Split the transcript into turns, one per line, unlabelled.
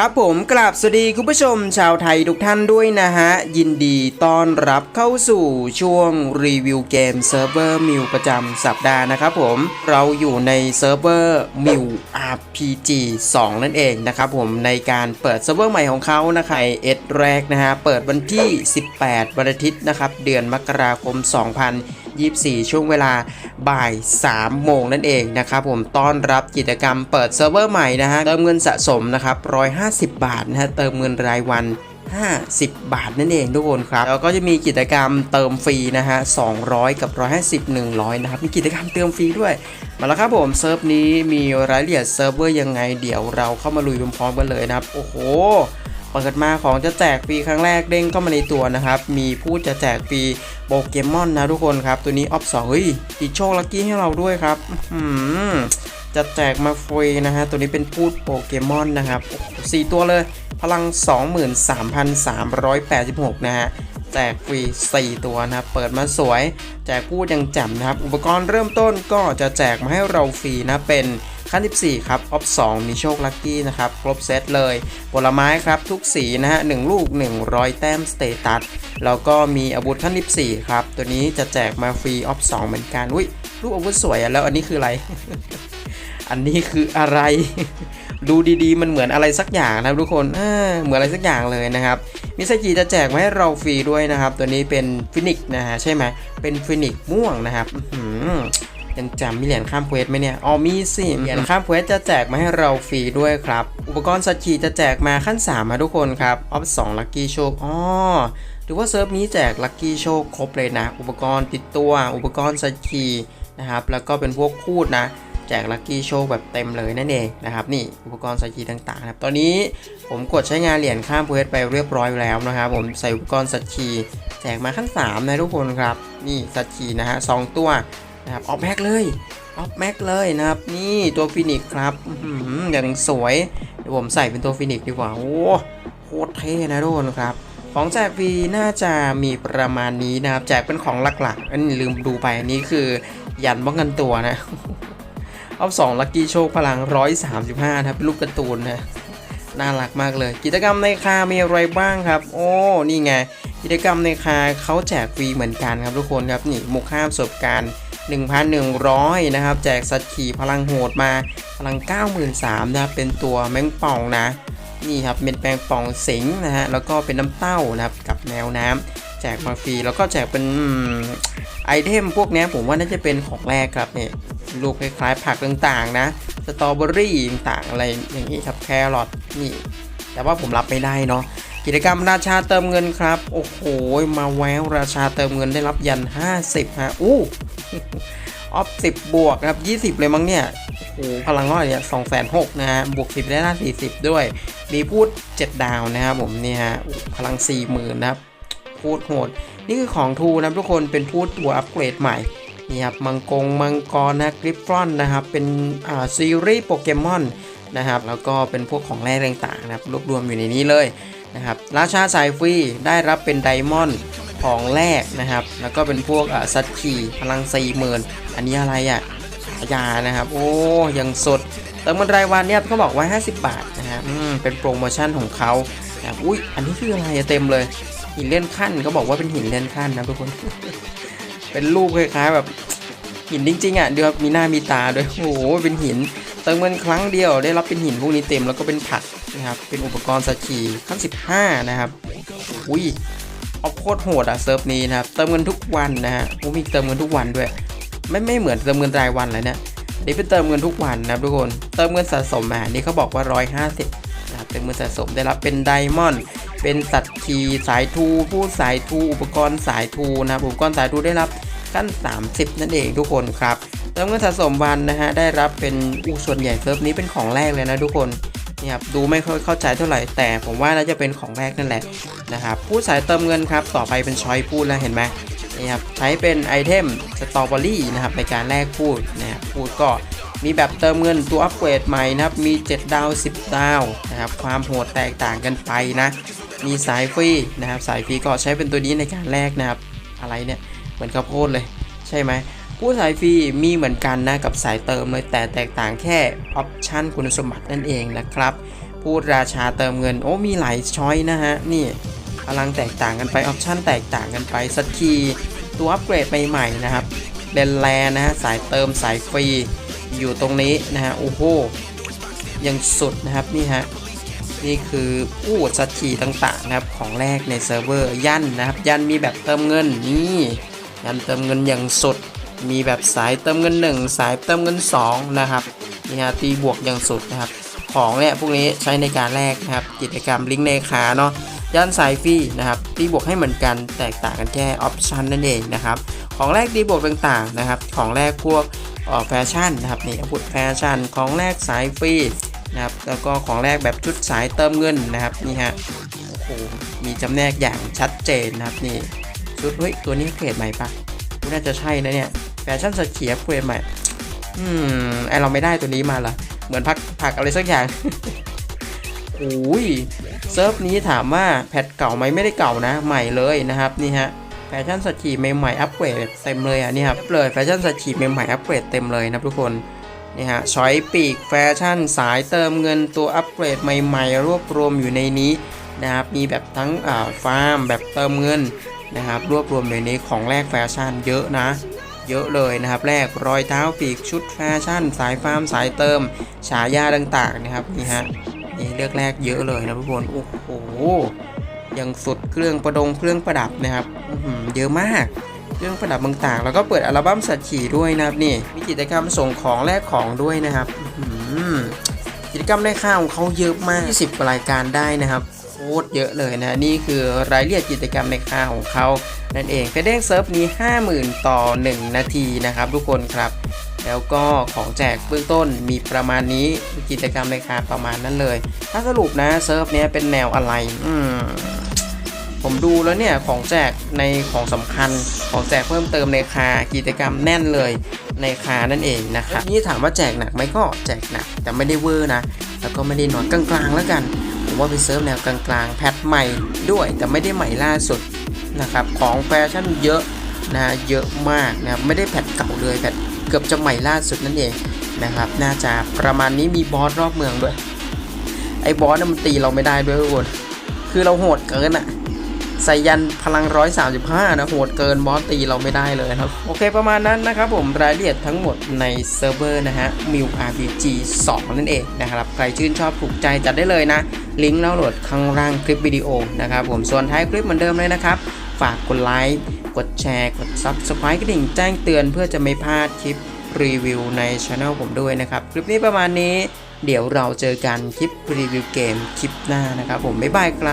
ครับผมกราบสวัสดีคุณผู้ชมชาวไทยทุกท่านด้วยนะฮะ ยินดีต้อนรับเข้าสู่ช่วงรีวิวเกมเซิร์ฟเวอร์มิวประจำสัปดาห์นะครับผมเราอยู่ในเซิร์ฟเวอร์มิว RPG 2 นั่นเองนะครับผมในการเปิดเซิร์ฟเวอร์ใหม่ของเขานะครับเอ็ดแรกนะฮะ เปิดวันที่ 18 วันอาทิตย์นะครับ เดือนมกราคม 2 0 24 ช่วงเวลาบ่าย 3 โมงนั่นเองนะครับผมต้อนรับกิจกรรมเปิดเซิร์ฟเวอร์ใหม่นะฮะเติมเงินสะสมนะครับ 150 บาทนะฮะเติมเงินรายวัน50 บาทนั่นเองทุกคนครับ แล้วก็จะมีกิจกรรมเติมฟรีนะฮะ 200 กับ 150 100 นะครับ มีกิจกรรมเติมฟรีด้วย มาแล้วครับผมเซิร์ฟนี้มีรายละเอียดเซิร์ฟเวอร์ยังไง เดี๋ยวเราเข้ามาลุยพร้อมๆกันเลยนะครับ โอ้โห เปิดมาของจะแจกฟรีครั้งแรกเด้งเข้ามาในตัวนะครับ มีผู้จะแจกฟรีโปเกมอนนะทุกคนครับ ตัวนี้ออฟสองเฮ้ยติดโชคลัคกี้ให้เราด้วยครับอื้อหือจะแจกมาฟรีนะฮะ ตัวนี้เป็นพูดโปเกมอนนะครับสี่ตัวเลย พลัง 23,386 นะฮะ แจกฟรี 4 ตัวนะครับ เปิดมาสวย แจกพูดยังแจ่มนะครับ อุปกรณ์เริ่มต้นก็จะแจกมาให้เราฟรีนะ เป็น ขั้น 14 ครับออฟ2มีโชคลัคกี้นะครับ ครบเซตเลย ผลไม้ครับทุกสีนะฮะ1ลูก 100 แต้มสเตตัส แล้วก็มีอาวุธขั้น 14 ครับ ตัวนี้จะแจกมาฟรีออฟ2เหมือนกัน อุ้ยลูกอาวุธสวยอะแล้วอันนี้คืออะไร อันนี้คืออะไร ดูดีๆ มันเหมือนอะไรสักอย่างนะครับทุกคนเออเหมือนอะไรสักอย่างเลยนะครับ มิสกิจะแจกมาให้เราฟรีด้วยนะครับ ตัวนี้เป็นฟินิกนะฮะใช่ไหมเป็นฟินิกม่วงนะครับอื ยังจำมีเหรียญข้ามเควสไหมเนี่ยอ๋อมีสิเหรียญข้ามเควสจะแจกมาให้เราฟรีด้วยครับ อุปกรณ์สักขีจะแจกมาขั้น3มาทุกคนครับออฟสองลัคกี้โชคอ๋อถือว่าเซิร์ฟนี้แจกลัคกี้โชคครบเลยนะ อุปกรณ์ติดตัว อุปกรณ์สักขีนะครับแล้วก็เป็นพวกคูดนะแจกลัคกี้โชคแบบเต็มเลยนั่นเองนะครับนี่อุปกรณ์สกีต่างๆนะครับตอนนี้ผมกดใช้งานเหรียญข้ามเควสไปเรียบร้อยแล้วนะครับผมใส่อุปกรณ์สักีแจกมาขั้น3นะทุกคนครับนี่สักีนะฮะสองตัว นะครับออฟแม็กเลยออฟแม็กเลยนะครับ นี่ตัวฟินิกครับอย่างสวยเดี๋ยวผมใส่เป็นตัวฟินิกดีกว่าโอ้โคตรเท่นะทุกคนครับของแจกฟรีน่าจะมีประมาณนี้นะครับแจกเป็นของหลักๆอันนี้ลืมดูไปอันนี้คือ ยันป้องกันตัวนะออฟสองลัคกี้โชคพลัง 135นะครับเป็นรูปการ์ตูนนะน่ารักมากเลย กิจกรรมในคามีอะไรบ้างครับ โอ้นี่ไง กิจกรรมในคาเขาแจกฟรีเหมือนกันครับทุกคนครับนี่มุกห้ามประสบการณ์ 1,100 นะครับ แจกสัตว์ขี่พลังโหดมาพลัง 93,000นะครับเป็นตัวแมงป่องนะ นี่ครับเป็นแมงป่องสิงนะฮะแล้วก็เป็นน้ำเต้านะครับกับแมวน้ำแจกมาฟรีแล้วก็แจกเป็นไอเทมพวกนี้ผมว่าน่าจะเป็นของแรกครับเนี่ยรูปคล้ายๆผักต่างๆนะสตรอเบอรี่ต่างๆอะไรอย่างนี้ครับแครอทนี่ แต่ว่าผมรับไม่ได้เนาะกิจกรรมราชาเติมเงินครับ โอ้โห มาแววราชาเติมเงินได้รับยัน 50ฮะอู้ ออฟ10บวกครับ20เลยมั้งเนี่ยโอ้โหพลังเท่าไหร่เนี่ย2 6 0 0นะฮะบวก10ได้หน้า40ด้วย มีพูด7ดาวนะครับผมนี่ฮะอู้พลัง40,000นะครับ พูดโหด นี่คือของทูนะครับทุกคนเป็นพูดตัวอัปเกรดใหม่นี่ครับมังกรมังกรนะกริฟฟอนนะครับ เป็นอ่าซีรีส์โปเกมอนนะครับแล้วก็เป็นพวกของแร่ต่างๆนะครับรวบรวมอยู่ในนี้เลยนะครับราชาสายฟรีได้รับเป็นไดมอนด์ ของแรกนะครับ แล้วก็เป็นพวกอะสัตว์ขี่พลัง4 0,000อันนี้อะไรอะยานะครับ โอ้ยังสดเติมเงินรายวันเนี่ยเขาบอกไว้ 50 บาทนะฮะอืมเป็นโปรโมชั่นของเขานะครับอุ้ยอันนี้คืออะไรอะเต็มเลยหินเลื่อนขั้นเขาบอกว่าเป็นหินเลื่อนขั้นนะทุกคน เป็นรูปคล้ายๆแบบหินจริงๆอะเดี๋ยวมีหน้ามีตาด้วยโอ้โหเป็นหิน เติมเงินครั้งเดียวได้รับเป็นหินพวกนี้เต็มแล้วก็เป็นผักนะครับเป็นอุปกรณ์สกีขั้น15 นะครับอุ้ย เอาโคตรโหดอะเซิร์ฟนี้นะครับเติมเงินทุกวันนะฮะโอ้มีเติมเงินทุกวันด้วย ไม่ไม่เหมือนเติมเงินรายวันเลยเนี่ยอันนี่เป็นเติมเงินทุกวันนะครับทุกคนเติมเงินสะสมมาอันนี่เขาบอกว่า 150นะครับเติมเงินสะสมได้รับเป็นไดมอนด์เป็นสัตว์ขี่สายทูผู้สายทูอุปกรณ์สายทูนะครับอุปกรณ์สายทูได้รับขั้น 30 นั่นเองทุกคนครับเติมเงินสะสมวันนะฮะได้รับเป็นอูส่วนใหญ่เซิร์ฟนี้เป็นของแรกเลยนะทุกคน นี่ครับดูไม่ค่อยเข้าใจเท่าไหร่แต่ผมว่าน่าจะเป็นของแรกนั่นแหละนะครับผู้สายเติมเงินครับต่อไปเป็นชอยพูดแล้วเห็นไหมนี่ครับใช้เป็นไอเทมสตรอเบอรี่นะครับในการแลกพูดนะครับพูดก็มีแบบเติมเงินตัวอัปเกรดใหม่นะครับมี 7 ดาว 10 ดาวนะครับความโหดแตกต่างกันไปนะมีสายฟรีนะครับสายฟรีก็ใช้เป็นตัวนี้ในการแลกนะครับอะไรเนี่ยเหมือนข้าวโพดเลยใช่ไหม ผู้สายฟรีมีเหมือนกันนะกับสายเติมเลยแต่แตกต่างแค่ออปชันคุณสมบัตินั่นเองนะครับผู้พูดราชาเติมเงินโอ้มีหลายช้อยนะฮะนี่พลังแตกต่างกันไปออปชันแตกต่างกันไปสักทีตัวอัปเกรดใหม่ๆนะครับเลนแลนะฮะสายเติมสายฟรีอยู่ตรงนี้นะฮะโอ้โหยังสุดนะครับนี่ฮะนี่คืออู้สักทีต่างๆนะครับของแรกในเซิร์ฟเวอร์ ยันนะครับ ยันมีแบบเติมเงินนี่ยันเติมเงินอย่างสุด มีแบบสายเติมเงิน 1 สายเติมเงิน 2 นะครับนี่ฮะตีบวกอย่างสุดนะครับ ของเนี่ยพวกนี้ใช้ในการแลกนะครับ กิจกรรมลิงก์ในขาเนาะย่านสายฟรีนะครับตีบวกให้เหมือนกันแตกต่างกันแค่ออปชันนั่นเองนะครับของแรกตีบวกต่างๆนะครับของแรกพวกเอ่อแฟชั่นนะครับนี่อาวุธแฟชั่นของแรกสายฟรีนะครับแล้วก็ของแรกแบบชุดสายเติมเงินนะครับนี่ฮะโอ้โหมีจำแนกอย่างชัดเจนนะครับนี่ชุดเฮ้ยตัวนี้เกรดใหม่ปะน่าจะใช่นะเนี่ย ชั่นสเกียร์เกรดใหม่ อืม ไอเราไม่ได้ตัวนี้มาเหรอเหมือนพักผักอะไรสักอย่างโอ้ยเซิร์ฟนี้ถามว่าแพทเก่าไหมไม่ได้เก่านะ ใหม่เลยนะครับ นี่ฮะแฟชั่นสกีใหม่ๆอัปเกรดเต็มเลยอะนี่ครับเลยแฟชั่นสกีใหม่ๆอัปเกรดเต็มเลยนะทุกคนนี่ฮะช้อยปีกแฟชั่นสายเติมเงินตัวอัปเกรดใหม่ๆ รวบรวมอยู่ในนี้นะครับมีแบบทั้งฟาร์มแบบเติมเงินนะครับรวบรวมในนี้ของแรกแฟชั่นเยอะนะ เยอะเลยนะครับ แรกรอยเท้าปีกชุดแฟชั่น สายฟาร์มสายเติม ฉายาต่างๆนะครับนี่ฮะนี่เลือกแรกเยอะเลยนะทุกคนโอ้โหยังสุดเครื่องประดงเครื่องประดับนะครับอื้อหือเยอะมากเครื่องประดับต่างๆ แล้วก็เปิดอัลบั้มสัตว์ขี่ด้วยนะครับนี่มีกิจกรรมส่งของแลกของด้วยนะครับอื้อหือกิจกรรมได้ค่าของเขาเยอะมาก20รายการได้นะครับ ตรเยอะเลยนะนี่คือรายละเอียดกิจกรรมในคาของเขานั่นเองเฟเด้งเซิร์ฟนี้ 50,000 ต่อ 1 นาทีนะครับ ทุกคนครับแล้วก็ของแจกเบื้องต้นมีประมาณนี้กิจกรรมในคาประมาณนั้นเลย ถ้าสรุปนะเซิร์ฟเนี้ยเป็นแนวอะไรอืมผมดูแล้วเนี่ยของแจกในของสำคัญของแจกเพิ่มเติมในคากิจกรรมแน่นเลยในคานั่นเองนะครับนี่ถามว่าแจกหนักไหมก็แจกหนักแต่ไม่ได้เวอร์นะ แล้วก็ไม่ได้นอยกลางๆแล้วกัน ว่าเป็นเซิร์ฟแนวกลางๆ แพทใหม่ด้วย แต่ไม่ได้ใหม่ล่าสุดนะครับ ของแฟชั่นเยอะนะเยอะมากนะครับไม่ได้แพทเก่าเลยแพทเกือบจะใหม่ล่าสุดนั่นเองนะครับ น่าจะประมาณนี้มีบอสรอบเมืองด้วย ไอ้บอสน่ะมันตีเราไม่ได้ด้วยทุกคน คือเราโหดเกินอะ ใส่ยันพลัง 135 นะโหดเกินบอสตีเราไม่ได้เลยครับ โอเคประมาณนั้นนะครับผมรายละเอียดทั้งหมดในเซิร์ฟเวอร์นะฮะ m i l RPG 2 นั่นเองนะครับ ใครชื่นชอบถูกใจจัดได้เลยนะ ลิงก์ดาวน์โหลดข้างล่างคลิปวิดีโอนะครับผมส่วนท้ายคลิปเหมือนเดิมเลยนะครับ ฝากกดไลค์กดแชร์กด Subscribe กระดิ่งแจ้งเตือนเพื่อจะไม่พลาดคลิปรีวิวในช anel ผมด้วยนะครับ คลิปนี้ประมาณนี้เดี๋ยวเราเจอกันคลิปรีวิวเกมคลิปหน้านะครับผมบ๊ายบายครับ